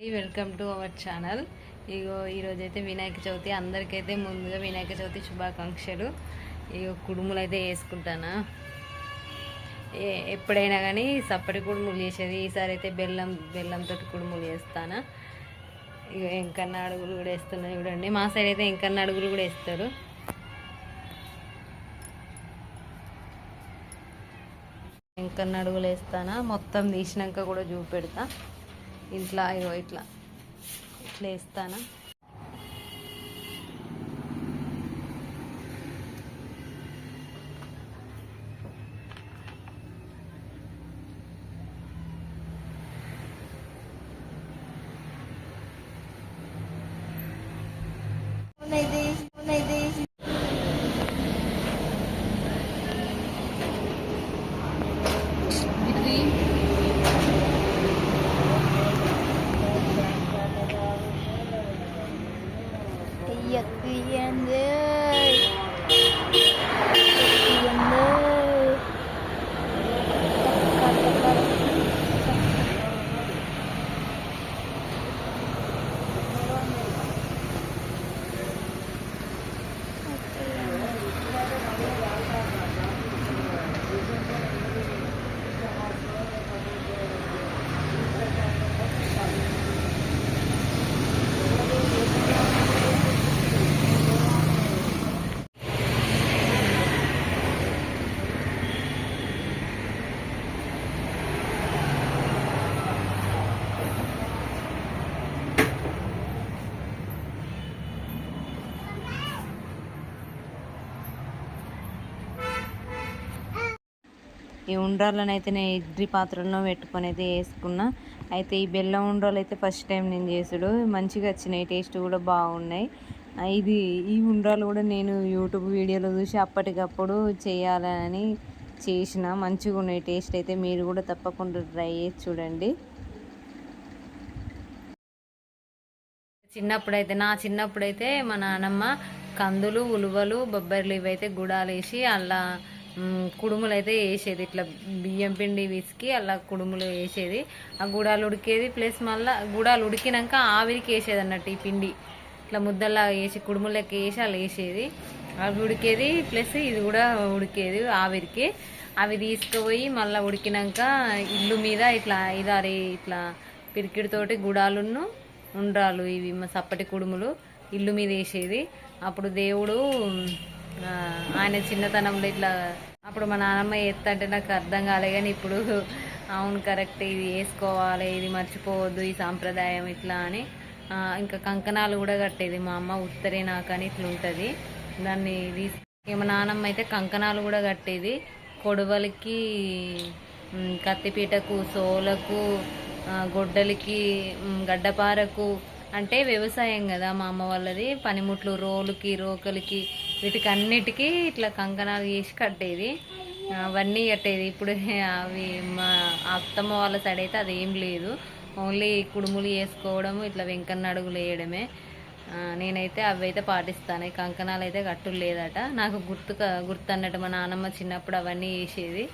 Welcome to our channel. ఇగో ఈరోజైతే అయితే వినాయక చవితి. అందరికైతే ముందుగా వినాయక చవితి శుభాకాంక్షలు. ఇగో కుడుములు అయితే వేసుకుంటానా? ఏ ఎప్పుడైనా కానీ సప్పటి కుడుములు చేసేది. ఈసారి అయితే బెల్లం బెల్లంతో కుడుములు చేస్తానా? ఇక ఎంకన్న అడుగులు కూడా వేస్తున్నా చూడండి. మా సైడ్ అయితే ఎంకన్న అడుగులు కూడా వేస్తారు. ఎంకన్న అడుగులు వేస్తానా? మొత్తం తీసినాక కూడా చూపెడతా. ఇంట్లో ఇగో ఇట్లా. ఇట్లా వేస్తానా? büyüyenler ఈ ఉండ్రాలను అయితే నేను ఇడ్లీ పాత్రలో పెట్టుకొని అయితే వేసుకున్నా. అయితే ఈ బెల్లం ఉండ్రాలు అయితే ఫస్ట్ టైం నేను చేసుడు. మంచిగా వచ్చినాయి టేస్ట్ కూడా బాగున్నాయి. ఇది ఈ ఉండ్రాలు కూడా నేను యూట్యూబ్ వీడియోలో చూసి అప్పటికప్పుడు చేయాలని చేసిన. మంచిగా ఉన్నాయి టేస్ట్ అయితే మీరు కూడా తప్పకుండా ట్రై చేసి చూడండి. చిన్నప్పుడైతే నా చిన్నప్పుడైతే మా నానమ్మ కందులు ఉలువలు బొబ్బర్లు ఇవైతే గుడాలు వేసి అలా కుడుములు అయితే వేసేది. ఇట్లా బియ్యం పిండి విసికి అలా కుడుములు వేసేది. ఆ గుడాలు ఉడికేది. ప్లస్ మళ్ళీ గుడాలు ఉడికినాక ఆవిరికి వేసేది అన్నట్టు ఈ పిండి. ఇట్లా ముద్దలా వేసి కుడుములకి వేసి అలా వేసేది. అవి ఉడికేది. ప్లస్ ఇది కూడా ఉడికేది ఆవిరికి. అవి తీసుకుపోయి మళ్ళీ ఉడికినాక ఇల్లు మీద ఇట్లా ఇదారి ఇట్లా పిరికిడితోటి గుడాలును ఉండ్రాలు ఇవి సప్పటి కుడుములు ఇల్లు మీద వేసేది. అప్పుడు దేవుడు ఆయన చిన్నతనంలో ఇట్లా అప్పుడు మా నాన్నమ్మ ఎత్తంటే నాకు అర్థం కాలే కానీ ఇప్పుడు అవును కరెక్ట్ ఇది వేసుకోవాలి ఇది మర్చిపోవద్దు ఈ సాంప్రదాయం ఇట్లా అని. ఇంకా కంకణాలు కూడా కట్టేది మా అమ్మ ఉత్తరే నాకని ఇట్లా ఉంటుంది. దాన్ని తీసి మా నాన్నమ్మ అయితే కంకణాలు కూడా కట్టేది. కొడవలికి కత్తిపీటకు సోలకు గొడ్డలికి గడ్డపారకు అంటే వ్యవసాయం కదా మా అమ్మ వాళ్ళది. పనిముట్లు రోలుకి రోకలికి వీటికి అన్నిటికీ ఇట్లా కంకణాలు చేసి కట్టేది. అవన్నీ కట్టేది. ఇప్పుడు అవి మా అత్తమ్మ వాళ్ళ సైడ్ అయితే అది ఏం లేదు ఓన్లీ కుడుములు వేసుకోవడము ఇట్లా వెంకన్న అడుగులు వేయడమే. నేనైతే అవి అయితే పాటిస్తాను. కంకణాలు అయితే కట్టు లేదట నాకు గుర్తు గుర్తు అన్నట్టు మా నాన్నమ్మ చిన్నప్పుడు అవన్నీ వేసేది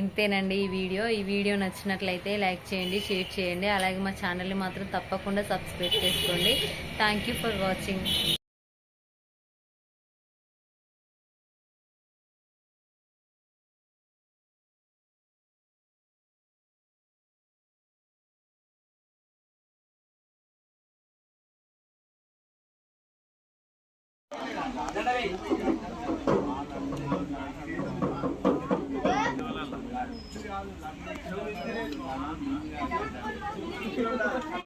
ఇంతేనండి ఈ వీడియో. ఈ వీడియో నచ్చినట్లయితే లైక్ చేయండి షేర్ చేయండి. అలాగే మా ఛానల్ని మాత్రం తప్పకుండా సబ్స్క్రైబ్ చేసుకోండి. థ్యాంక్ యూ ఫర్ వాచింగ్ எனவே